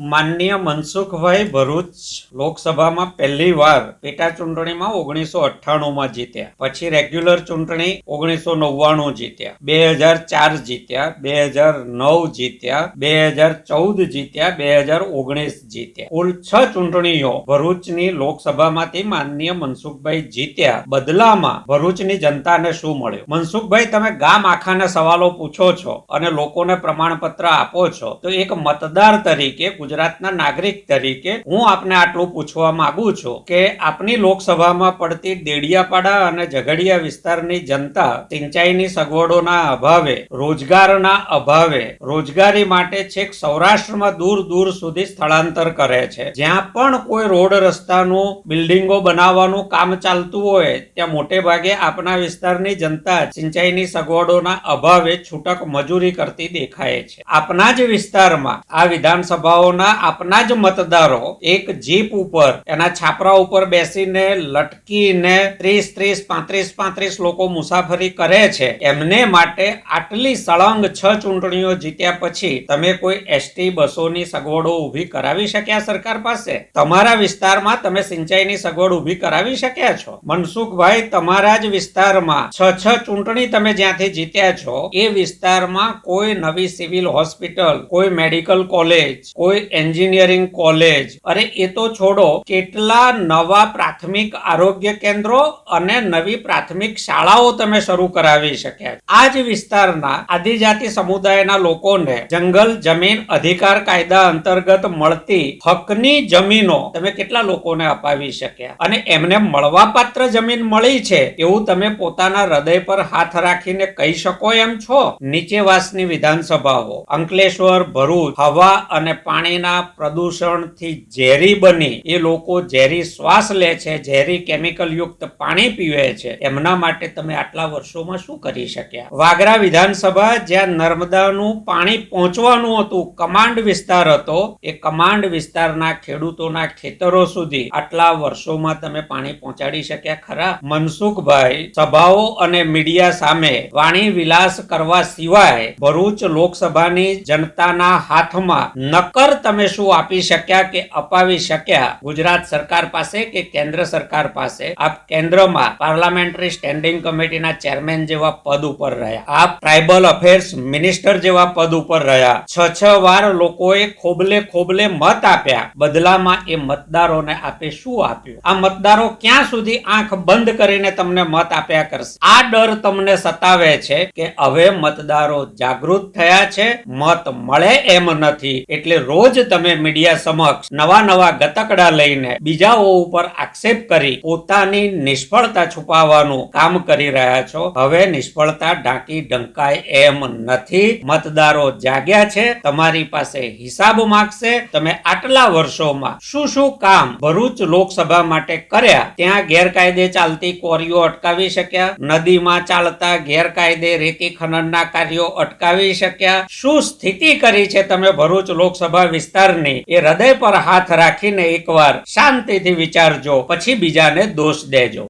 માનનીય મનસુખભાઈ ભરૂચ લોકસભામાં પહેલી વાર પેટા ચૂંટણીમાં ઓગણીસો અઠ્ઠાણુંમાં જીત્યા. પછી રેગ્યુલર ચૂંટણી ઓગણીસો નવ્વાણું જીત્યા. બે હજાર ચાર જીત્યા, બે હજાર નવ જીત્યા, બે હજાર ચૌદ જીત્યા, બે હજાર ઓગણીસ જીત્યા. કુલ છ ચૂંટણીઓ ભરૂચની લોકસભામાંથી માનનીય મનસુખભાઈ જીત્યા. બદલામાં ભરૂચની જનતાને શું મળ્યું? મનસુખભાઈ, તમે ગામ આખાના સવાલો પૂછો છો અને લોકોને પ્રમાણપત્ર આપો છો. તો એક મતદાર તરીકે ગુજરાતના નાગરિક તરીકે હું આપને આટલું પૂછવા માંગુ છું કે આપની લોકસભામાં પડતી દેડિયાપાડા અને ઝઘડિયા વિસ્તારની જનતા સિંચાઈની સગવડોના અભાવે, રોજગારના અભાવે, રોજગારી માટે છેક સૌરાષ્ટ્રમાં દૂર દૂર સુધી સ્થળાંતર કરે છે. જ્યાં પણ કોઈ રોડ રસ્તાનું, બિલ્ડિંગો બનાવવાનું કામ ચાલતું હોય, ત્યાં મોટે ભાગે આપના વિસ્તારની જનતા સિંચાઈની સગવડોના અભાવે છૂટક મજૂરી કરતી દેખાય છે. આપના જ વિસ્તારમાં આ વિધાનસભાઓના આપના જ મતદારો એક જીપ ઉપર, એના છાપરા ઉપર બેસીને લટકીને ત્રીસ ત્રીસ, પાંત્રીસ પાંત્રીસ લોકો મુસાફરી કરે છે. એમને માટે આટલી સળંગ છ ચૂંટણીઓ જીત્યા પછી તમે કોઈ એસટી બસોની સગવડો ઊભી કરાવી શક્યા સરકાર પાસે? તમારા વિસ્તારમાં તમે સિંચાઈની સગવડ ઊભી કરાવી શક્યા છો? મનસુખભાઈ, તમારા જ વિસ્તારમાં છ છ ચૂંટણી તમે જ્યાંથી જીત્યા છો, એ વિસ્તારમાં કોઈ નવી સિવિલ હોસ્પિટલ, કોઈ મેડિકલ કોલેજ, કોઈ એન્જિનિયરિંગ કોલેજ. અરે, એ તો છોડો. કેટલા નવા પ્રાથમિક આરોગ્ય કેન્દ્રો અને નવી પ્રાથમિક શાળાઓ તમે શરૂ કરાવી શક્યા આ જ વિસ્તારના આદિજાતિ સમુદાયના લોકોને જંગલ, જમીન, અધિકાર કાયદા અંતર્ગત મળતી હકની જમીનો તમે કેટલા લોકોને અપાવી શક્યા? અને એમને મળવાપાત્ર જમીન મળી છે? એવું તમે પોતાના હૃદય પર હાથ રાખીને કહી શકો એમ છો? નીચેવાસની વિધાનસભાઓ. અંકલેશ્વર, ભરૂચ, હવા અને પાણીના પ્રદૂષણથી ઝેરી બની, એ લોકો ઝેરી શ્વાસ લે છે, ઝેરી કેમિકલ યુક્ત પાણી પીવે છે. એમના માટે તમે આટલા વર્ષોમાં શું કરી શક્યા? વાગરા વિધાનસભા જ્યાં નર્મદાનું પાણી પહોંચવાનું હતું, કમાન્ડ વિસ્તાર હતો, એ કમાન્ડ વિસ્તારના ખેડૂતોના ખેતરો સુધી આટલા વર્ષોમાં તમે પાણી પહોંચાડી શક્યા ખરા? મનસુખભાઈ, સભાઓ અને મીડિયા સામે વાણી વિલાસ કરવા સિવાય ભરૂચ લોકસભાની જનતાના હાથમાં નકર તમે શું આપી શક્યા કે અપાવી શક્યા? ગુજરાત સરકાર પાસે કે કેન્દ્ર સરકાર પાસે? આપ કેન્દ્રમાં પાર્લામેન્ટરી સ્ટેન્ડિંગ કમિટીના ચેરમેન જેવા પદ ઉપર રહ્યા. આપ ટ્રાઇબલ અફેર્સ મિનિસ્ટર જેવા પદ ઉપર રહ્યા. છ છ વાર લોકોએ ખોબલે ખોબલે મત આપ્યા. બદલામાં એ મતદારોને આપે શું આપ્યું? આ મતદારો ક્યાં સુધી આંખ બંધ કરીને તમને મત આપ્યા કરશે? આ ડર તમને સતાવે છે કે હવે મતદારો જાગૃત થયા છે, મત મળે એમ નથી. એટલે રોજ તમે મીડિયા સમક્ષ નવા નવા ગતકડા લઈને બીજાઓ ઉપર આક્ષેપ કરી પોતાની નિષ્ફળતા છુપાવવાનું કામ કરી રહ્યા છો. હવે નિષ્ફળતા ઢાંકી ઢંકાય એમ નથી. મતદારો જાગ્યા છે, તમારી પાસે હિસાબ માંગશે. તમે આટલા વર્ષોમાં શું શું કામ ભરૂચ લોકસભા માટે કર્યા? ત્યાં ગેરકાયદે ચાલતી કોરીઓ અટકાવી શક્યા? નદીમાં ચાલતા ગેરકાયદે રેતી ખનનના કાર્યો અટકાવી શક્યા? શું સ્થિતિ કરી છે તમે ભરૂચ લોકસભા વિસ્તારની એ હૃદય પર હાથ રાખીને એકવાર શાંતિથી વિચારજો પછી બીજાને દોષ દેજો.